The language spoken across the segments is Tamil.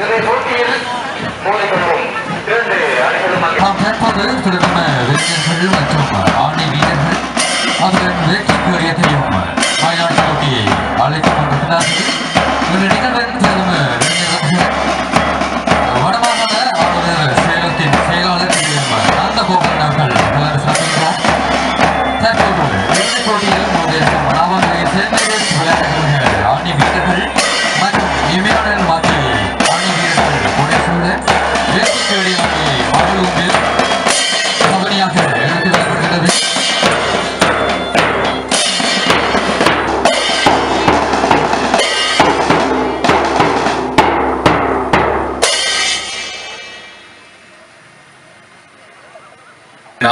இதை போட்டியில் மூலிகளும் இரண்டு அணிகளும் நாம் கேட்பது திருமண இளைஞர்கள் மற்றும் ஆணை வீரர்கள் அவர்கள் வேட்டைக்கு அறிய தெரியும் வயநாட்டு போட்டியை அழைத்துக்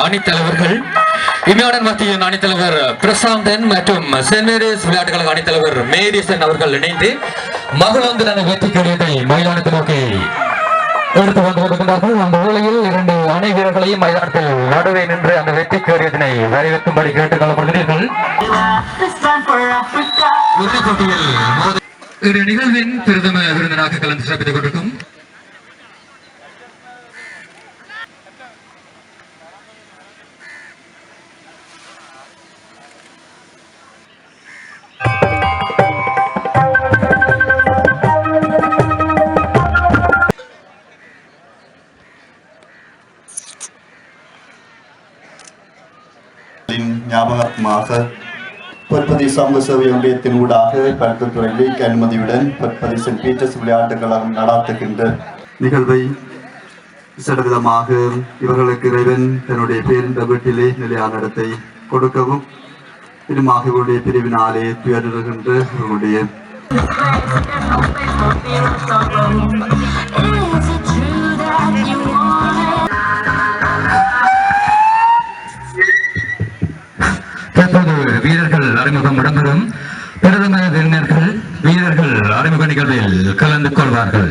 அணித்தலைவர்கள் இமையாடன் மத்தியின் அணித்தலைவர் பிரசாந்தன் மற்றும் சென்மேரிஸ் விளையாட்டு கழக அணித்தலைவர் மேரிசன் அவர்கள் இணைந்து மகளந்திரன வெற்றி கடிதத்தை மைதானத்தில் நோக்கி எடுத்து வந்து கொண்டிருக்கிறார்கள் அந்த வேளையில் இரண்டு அணை வீரர்களையும் மைதானத்தில் நடுவே நின்று அந்த வெற்றி கடிதத்தினை வரவேற்கும்படி கேட்டுக் கொள்ளப்படுகிறீர்கள் இறுதிப் போட்டியில் இரு நிகழ்வின் பிரதம விருந்தினராக கலந்து சிறப்பித்துக் கொண்டிருக்கும் காரணமாக பொற்பதி சமூக சேவை ஒன்றியத்தின் ஊடாக கருத்துத்துறை லீக் அனுமதியுடன் பொற்பதி சென்ட் பீட்டர்ஸ் விளையாட்டுக் கழகம் நடாத்துகின்ற நிகழ்வை சடவிதமாக இவர்களுக்கு இறைவன் தன்னுடைய பேருந்த வீட்டிலே நிலையான இடத்தை கொடுக்கவும் இதுமாக இவருடைய பிரிவினாலே துயருகின்ற இவருடைய Is it true that you அறிமுகம் இடம்பெறும் பிரதமர் இளைஞர்கள் வீரர்கள் அறிமுக நிகழ்வில் கலந்து கொள்வார்கள்.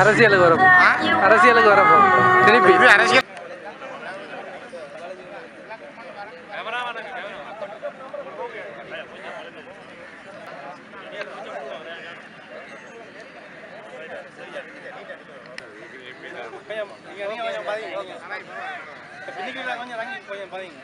அரசியலுக்கு வரப்போ. அரசியலுக்கு வரப்போ. திருப்பி. அரசியல் கொஞ்சம் கொஞ்சம் பாதிங்க கொஞ்சம் பாதிங்க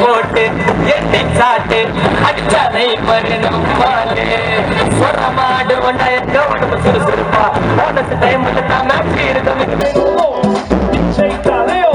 போட்டு எட்டி சாட்டு அடிச்சானை பரிணம் பாலே சொரமாடு ஒன்றாய உடம்பு சுறுசுறுப்பா. போனஸ் டைம் தான் மேட்ச் இருக்கும் Leo, தலையோ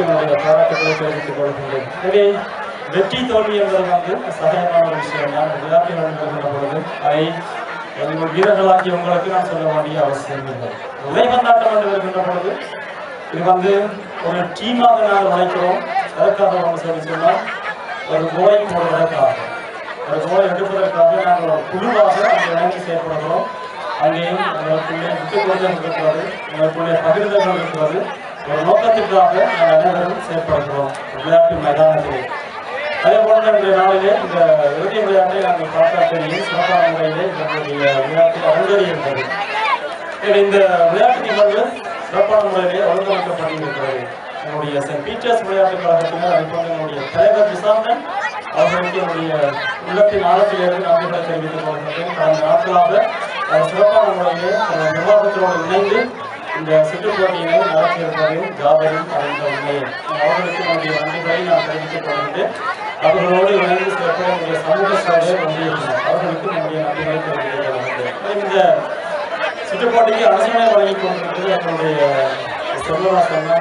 அவர்களுக்கு என்னுடைய பாராட்டுக்களை தெரிவித்துக் கொள்கின்றேன் எனவே வெற்றி தோல்வி என்பது வந்து சகஜமான ஒரு விஷயம் தான். விளையாட்டுகள் இருக்கின்ற பொழுது அதை எங்கள் வீரர்களாகிய உங்களுக்கு நான் சொல்ல வேண்டிய அவசியம் இல்லை. உலகந்தாட்டம் என்று வருகின்ற பொழுது இது வந்து ஒரு டீமாக நாங்கள் உழைக்கிறோம். அதற்காக வந்து சொல்லி சொன்னால் ஒரு கோலை போடுவதற்காக. ஒரு கோலை எடுப்பதற்காக நாங்கள் ஒரு குழுவாக அங்கே இணைந்து செயல்படுகிறோம் அங்கேயும் எங்களுக்குள்ளே விட்டு கொடுத்தல் இருக்கிறது எங்களுக்குள்ளே பகிர்ந்தல் இருக்கிறது. ஒரு நோக்கத்திற்காக நாங்கள் அனைவரும் செயல்படுகிறோம் விளையாட்டு மைதானத்திலே. அதே போன்ற இந்த நாளிலே இந்த இறுதி விளையாட்டை நாங்கள் பார்த்தா தெரியும் சிறப்பான முறையிலே எங்களுடைய விளையாட்டு அரங்கேறியிருந்தது எனவே இந்த விளையாட்டு நிகழ்வு சிறப்பான முறையிலே ஒழுங்கமைக்கப்பட்டிருக்கிறது என்னுடைய சென்ட் பீட்டர்ஸ் விளையாட்டு கழகத்தினர் அதை போன்ற என்னுடைய தலைவர் விசாரணன் அவர்களுக்கு என்னுடைய உள்ளத்தின் ஆழத்திலிருந்து நன்றிகளை தெரிவித்துக் கொள்கிறேன் கடந்த நாட்களாக சிறப்பான முறையிலே நிர்வாகத்தோடு இணைந்து இந்த சுற்றுப் போட்டியினை நடத்தியிருப்பதையும் ஜாதகம் அறிந்த அவர்களுக்கு நம்முடைய நன்றிகளை நான் தெரிவித்துக் கொள்கிறேன் அவர்களோடு இணைந்து சிறப்பாக என்னுடைய சமூக சேவை வந்திருக்கிறார் அவர்களுக்கு நம்முடைய நன்றிகளை தெரிவித்துக் இந்த சுற்றுப்பாட்டுக்கு அரசனை வழங்கிக் கொண்டிருக்கிறது என்னுடைய செல்வரா சொன்னா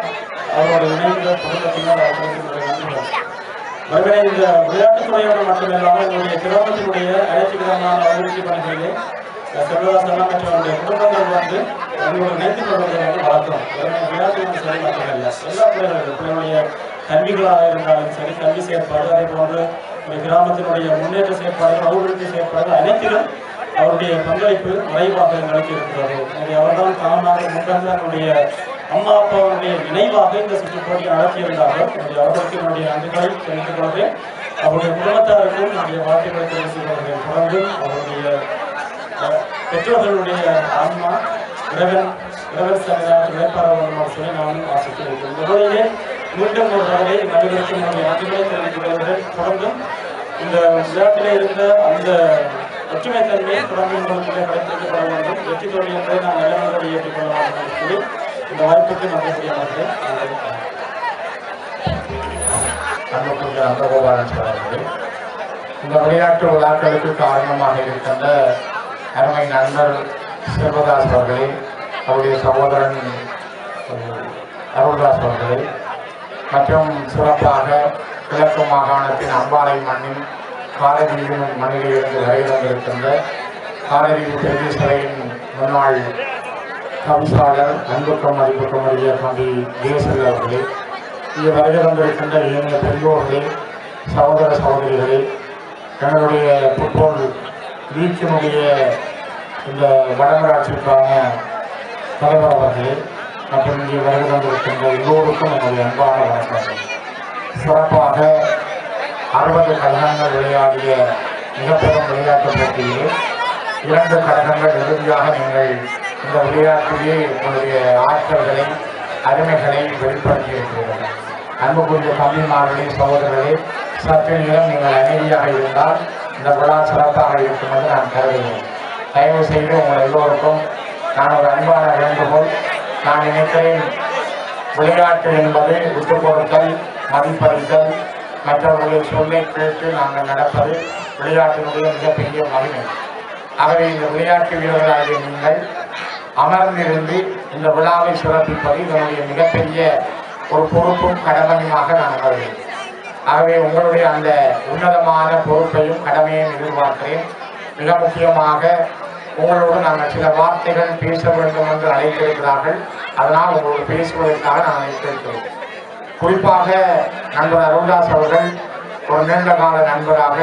அவரோட இணைந்த குடும்பத்தினர் அவர்களுக்கு நன்றிகள் மறுபடியும் இந்த விளையாட்டுத் துறையோடு மட்டுமில்லாமல் என்னுடைய கிராமத்தினுடைய அனைத்து விதமான அபிவிருத்தி பணிகளிலே செல்வரா சொன்னா குடும்பங்கள் வந்து எங்களோட நினைத்துக் கொள்வதை வந்து வளர்க்கிறோம். எனவே விளையாட்டு வந்து சரி மட்டுமல்ல எல்லா பிள்ளைகளுக்கும் பிள்ளைகளுடைய கல்விகளாக இருந்தாலும் சரி கல்வி செயற்பாடு அதே போன்று ஒரு கிராமத்தினுடைய முன்னேற்ற செயற்பாடுகள் அபிவிருத்தி செயற்பாடுகள் அனைத்திலும் அவருடைய பங்களிப்பு நிறைவாக எங்களுக்கு இருக்கிறது. எனவே அவர்தான் தானாக முன்வந்து என்னுடைய அம்மா அப்பாவுடைய நினைவாக இந்த சுற்றுப்போட்டியை நடத்தியிருந்தார்கள். எனவே அவர்களுக்கு என்னுடைய நன்றிகளை தெரிவித்துக் கொள்கிறேன். அவருடைய குடும்பத்தாருக்கும் என்னுடைய வாழ்த்துக்களை தெரிவித்துக் கொள்கிறேன். தொடர்ந்து அவருடைய பெற்றோர்களுடைய ஆன்மா இறைவன் இறைவன் சன்னிதான இழைப்பாளர் சொல்லி நானும் ஆசிக்கிறேன் இந்த வேளையிலே மீண்டும் ஒரு தடவை நடுவருக்கு நம்முடைய நன்றிகளை தெரிவித்துக் கொள்கிறேன் தொடர்ந்தும் இந்த விளையாட்டிலே இருந்த அந்த ஒற்றுமை தன்மையை தொடர்ந்து உங்களுக்குள்ளே கடைபிடிக்கப்பட வேண்டும் வெற்றி தோல்வி என்பதை நான் நல்ல முறையில் ஏற்றுக்கொள்ள வேண்டும் என்று கூறி இந்த வாய்ப்புக்கு நன்றி புரிய மாட்டேன் நன்றி. அன்புக்குரிய நந்தகோபாலன் சார் அவர்களே இந்த விளையாட்டு விழாக்களுக்கு காரணமாக இருக்கின்ற அருமை நண்பர் சிவதாஸ் அவர்களே அவருடைய சகோதரன் அருள்தாஸ் அவர்களே மற்றும் சிறப்பாக கிழக்கு மாகாணத்தின் அம்பாறை மண்ணின் காலதீவு மண்ணிலிருந்து இருந்து வந்திருக்கின்ற காலதீவு பெரிய முன்னாள் கவிசாளர் அன்புக்கும் மதிப்புக்கும் அறிய தம்பி தேசல் அவர்களே இங்கே வருகை வந்திருக்கின்ற இளைஞ பெரியோர்களே சகோதர சகோதரிகளே எங்களுடைய ஃபுட்பால் லீக்கினுடைய இந்த வடமராட்சிக்கான தலைவர் அவர்கள் மற்றும் இங்கே வருகை தந்திருக்கின்ற எல்லோருக்கும் என்னுடைய அன்பான வணக்கங்கள். சிறப்பாக அறுபது கழகங்கள் விளையாடிய மிகப்பெரும் விளையாட்டுப் போட்டியில் இரண்டு கழகங்கள் இறுதியாக நீங்கள் இந்த விளையாட்டிலே உங்களுடைய ஆற்றல்களை அருமைகளை வெளிப்படுத்தியிருக்கிறீர்கள். அன்புக்குரிய தம்பிமார்களே சகோதரர்களே சற்று நேரம் நீங்கள் அமைதியாக இருந்தால் இந்த விழா சிறப்பாக இருக்கும் என்று நான் கருதுகிறேன். தயவு செய்து உங்கள் எல்லோருக்கும் நான் ஒரு அன்பான வேண்டுகோள். நான் நினைக்கிறேன் விளையாட்டு என்பது விட்டு கொடுத்தல் மதிப்பளித்தல் மற்றவர்களை சொல்லை கேட்டு நாங்கள் நடப்பது விளையாட்டினுடைய மிகப்பெரிய மகிமை. ஆகவே இந்த விளையாட்டு வீரர்களாகிய நீங்கள் அமர்ந்திருந்து இந்த விழாவை சிறப்பிப்பது இதனுடைய மிகப்பெரிய ஒரு பொறுப்பும் கடமையுமாக நான் கருதுகிறேன். ஆகவே உங்களுடைய அந்த உன்னதமான பொறுப்பையும் கடமையும் எதிர்பார்க்கிறேன். மிக முக்கியமாக உங்களோடு நாங்கள் சில வார்த்தைகள் பேச வேண்டும் என்று அழைத்திருக்கிறார்கள். அதனால் உங்களோடு பேசுவதற்காக நான் அழைத்திருக்கிறோம் குறிப்பாக நண்பர் அருள்தாஸ் அவர்கள் ஒரு நீண்ட கால நண்பராக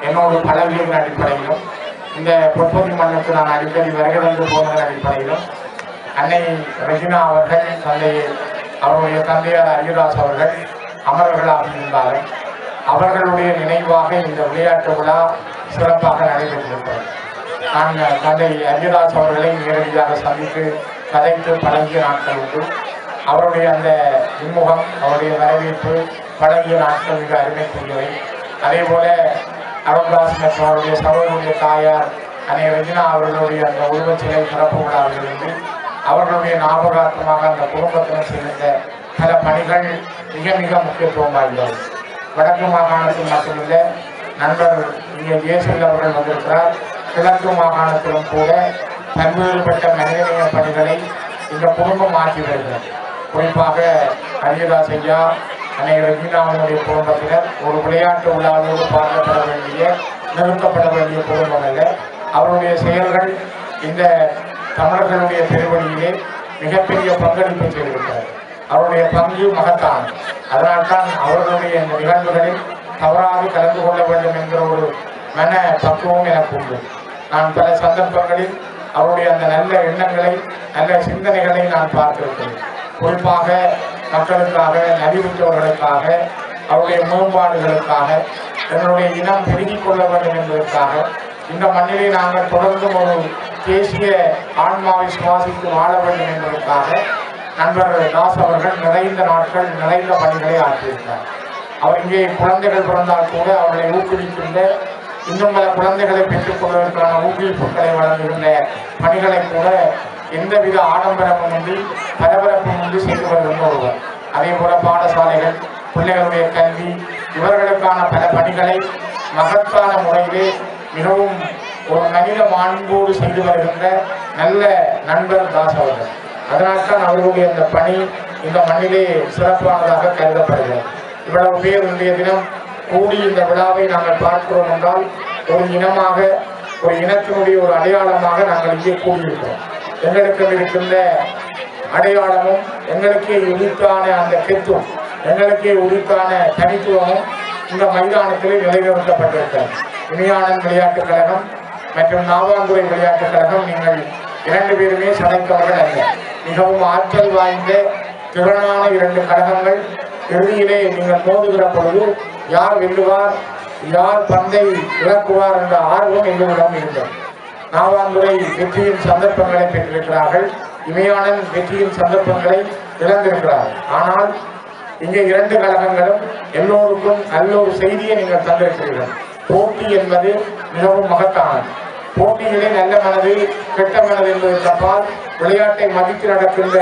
என்னோடு பழகியதன் அடிப்படையிலும் இந்த பொற்பதி மண்ணுக்கு நான் அடிக்கடி வருகை வந்து போனதன் அடிப்படையிலும் அன்னை ரெஜினா அவர்கள் தந்தை அவருடைய தந்தையார் அரியதாஸ் அவர்கள் அமரர்களாக இருந்தாலும் அவர்களுடைய நினைவாக இந்த விளையாட்டு விழா சிறப்பாக நடைபெற்றிருக்கிறது. நாங்கள் தந்தை அரியதாஸ் அவர்களை நேரடியாக சந்தித்து கதைத்து பழகிய நாட்கள் உண்டு. அவருடைய அந்த இன்முகம் அவருடைய வரவேற்பு பழகிய நாட்கள் மிக அருமைக்குரியவை. அதே போல அருண்தாஸ் மற்றும் அவருடைய சகோதரனுடைய தாயார் அன்னை ரெஜினா அவர்களுடைய அந்த உருவச்சிலை சிறப்பு விழாவிலிருந்து அவர்களுடைய ஞாபகார்த்தமாக அந்த குடும்பத்தினர் செய்த பல பணிகள் மிக மிக முக்கியத்துவம் வாய்ந்தது வடக்கு மாகாணத்தில் மட்டுமில்லை நண்பர் இங்கே அவர்கள் வந்திருக்கிறார். கிழக்கு மாகாணத்திலும் கூட பல்வேறுபட்ட மனிதநேய பணிகளை இந்த குடும்பம் ஆற்றி வருகிறது. குறிப்பாக ஹரிதாஸ் ஐயா அன்னை ரஜினாவினுடைய குடும்பத்தினர் ஒரு விளையாட்டு விழாவோடு பார்க்கப்பட வேண்டிய நிறுத்தப்பட வேண்டிய குடும்பம் அல்ல. அவருடைய செயல்கள் இந்த தமிழர்களுடைய பெருவழியிலே மிகப்பெரிய பங்களிப்பு செய்திருக்கிறார் அவருடைய பங்கு மகத்தான் அதனால்தான் அவர்களுடைய இந்த நிகழ்வுகளில் தவறாது கலந்து கொள்ள வேண்டும் என்கிற ஒரு மன பக்குவம் எனக்கு உண்டு. நான் பல சந்தர்ப்பங்களில் அவருடைய அந்த நல்ல எண்ணங்களை நல்ல சிந்தனைகளை நான் பார்த்திருக்கிறேன். குறிப்பாக மக்களுக்காக நலிவுற்றவர்களுக்காக அவருடைய மேம்பாடுகளுக்காக எங்களுடைய இனம் பெருகிக் கொள்ள வேண்டும் என்பதற்காக இந்த மண்ணிலே நாங்கள் தொடர்ந்து ஒரு தேசிய ஆன்மாவை சுவாசித்து வாழ வேண்டும் என்பதற்காக நண்பர் தாஸ் அவர்கள் நிறைந்த நாட்கள் நிறைந்த பணிகளை ஆற்றியிருக்கிறார். அவர் குழந்தைகள் பிறந்தால் கூட அவர்களை ஊக்குவிக்கின்ற இன்னும் பல குழந்தைகளை பெற்றுக் கொள்வதற்கான ஊக்குவிப்புகளை வழங்குகின்ற பணிகளை கூட எந்தவித ஆடம்பரமும் இன்றி பரபரப்பும் இன்றி செய்து வருகின்ற ஒருவர். அதே போல பாடசாலைகள் பிள்ளைகளுடைய கல்வி இவர்களுக்கான பல பணிகளை மகத்தான முறையிலே மிகவும் ஒரு மனித மாண்போடு செய்து வருகின்ற நல்ல நண்பர் தாஸ் அவர்கள். அதனால்தான் அவர்களுடைய இந்த பணி இந்த மண்ணிலே சிறப்பானதாக கருதப்படுகிறது. இவ்வளவு பேர் இன்றைய தினம் கூடி இந்த விழாவை நாங்கள் பார்க்கிறோம் என்றால் ஒரு இனமாக ஒரு இனத்தினுடைய ஒரு அடையாளமாக நாங்கள் இங்கே கூடியிருக்கிறோம். எங்களுக்கு இருக்கின்ற அடையாளமும் எங்களுக்கே உரித்தான அந்த கெத்துவம் எங்களுக்கே உரித்தான தனித்துவமும் இந்த மைதானத்திலே நிலைநிறுத்தப்பட்டிருக்கிறது. இனியானன் விளையாட்டுக் கழகம் மற்றும் நாவாந்துறை விளையாட்டுக் கழகம் நீங்கள் இரண்டு பேருமே சமைத்தவர்கள் அல்ல. மிகவும் ஆற்றல் வாய்ந்த திறனான இரண்டு கழகங்கள் இறுதியிலே நீங்கள் மோதுகிற பொழுது யார் வெல்லுவார் யார் பந்தை இழக்குவார் என்ற ஆர்வம் எங்களிடம் இருந்தது. நாவாந்துறை வெற்றியின் சந்தர்ப்பங்களை பெற்றிருக்கிறார்கள். இமயானன் வெற்றியின் சந்தர்ப்பங்களை இழந்திருக்கிறார்கள் ஆனால் இங்கே இரண்டு கழகங்களும் எல்லோருக்கும் நல்ல ஒரு செய்தியை நீங்கள் தந்திருக்கிறீர்கள். போட்டி என்பது மிகவும் மகத்தானது. போட்டியிலே நல்ல மனது கெட்ட மனது என்பது தப்பால் விளையாட்டை மதித்து நடக்கின்ற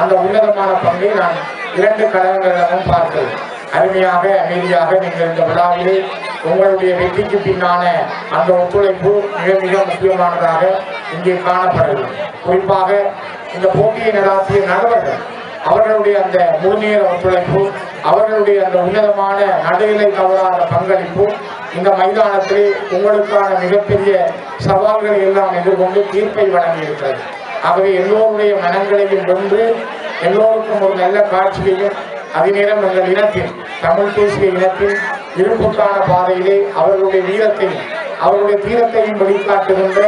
அந்த உன்னதமான பங்கை நான் இரண்டு கழகங்களிடமும் பார்த்தது அருமையாக அமைதியாக நீங்கள் இந்த விழாவிலே உங்களுடைய வெற்றிக்கு பின்னான அந்த ஒத்துழைப்பு மிக மிக முக்கியமானதாக இங்கே காணப்படுகிறது. குறிப்பாக இந்த போட்டியை நடாத்திய நடுவர்கள் அவர்களுடைய அந்த முழுநேர ஒத்துழைப்பு அவர்களுடைய அந்த உன்னதமான நடுநிலை தவறாத பங்களிப்பு இந்த மைதானத்திலே உங்களுக்கான மிகப்பெரிய சவால்களை எல்லாம் எதிர்கொண்டு தீர்ப்பை வழங்கியிருக்கிறது. ஆகவே எல்லோருடைய மனங்களையும் வென்று எல்லோருக்கும் ஒரு நல்ல காட்சியையும் அதே நேரம் எங்கள் இனத்தின் தமிழ் பேசிய இனத்தின் இருப்புக்கான பாதையிலே அவர்களுடைய வீரத்தையும் அவர்களுடைய தீரத்தையும் வெளிக்காட்டுகின்ற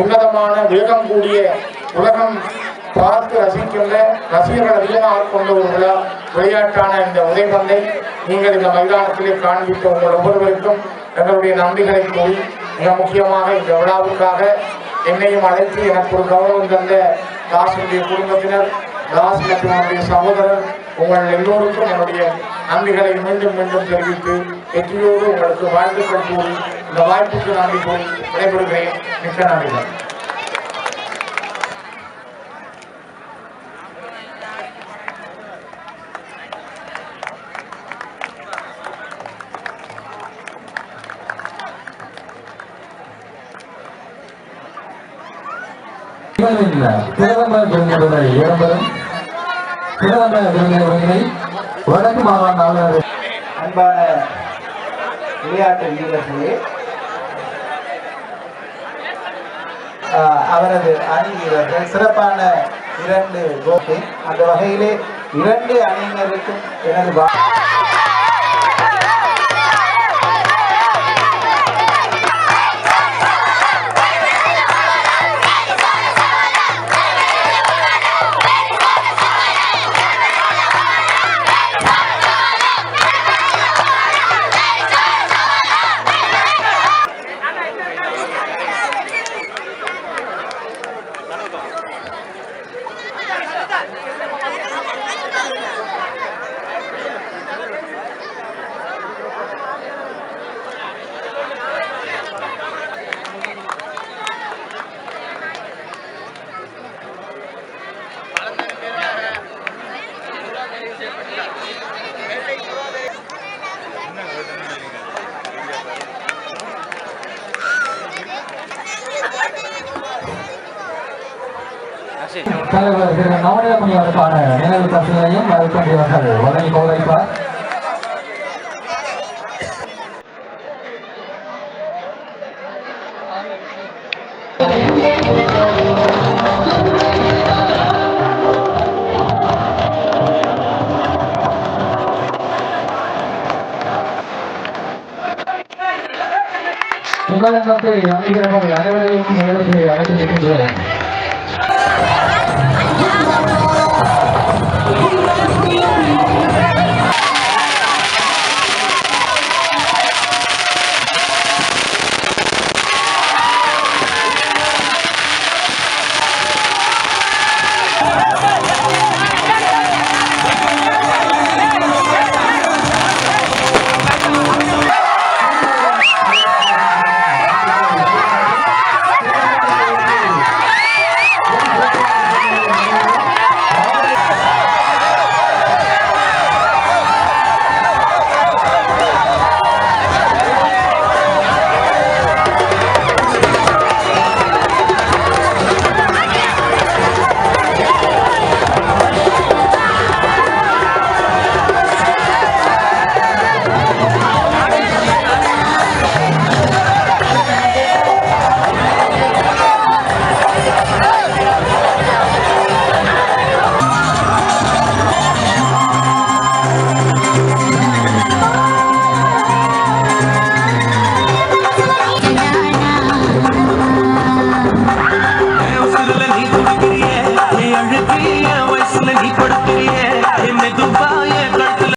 உன்னதமான வேகம் கூடிய உலகம் பார்த்து ரசிக்கின்ற ரசிகர்கள் அதிகமாக கொண்ட ஒரு விழா விளையாட்டான இந்த உதைபந்தை நீங்கள் இந்த மைதானத்திலே காண்பித்த உங்கள் ஒவ்வொருவருக்கும் எங்களுடைய நன்றிகளை கூறி மிக முக்கியமாக இந்த விழாவுக்காக என்னையும் அழைத்து எனக்கு ஒரு கௌரவம் தந்த தாசனுடைய குடும்பத்தினர் தாஸ் மற்றும் அவருடைய சகோதரர் உங்கள் எல்லோருக்கும் என்னுடைய நன்றிகளை மீண்டும் மீண்டும் தெரிவித்து வெற்றியோடு உங்களுக்கு வாழ்த்துக்கள் கூறி இந்த வாய்ப்புக்கு நன்றி கூறி விடைபெறுகிறேன். மிக்க நன்றிகள். பிரதமர் விருந்தினரை இடம்பெறும் பிரதம விருந்தினர்களை வடக்கு மாகாண ஆளுநர் அன்பான விளையாட்டு வீரர்களே அவரது அணி வீரர்கள் சிறப்பான இரண்டு கோப்பை அந்த வகையிலே இரண்டு அணியினருக்கும் எனது மறுக்கண்டியவர்கள் வழங்கி கௌரவிப்பார் உங்களிடத்தை அனைவரையும் நிகழ்ச்சியை அழைத்து நிற்கின்றேன்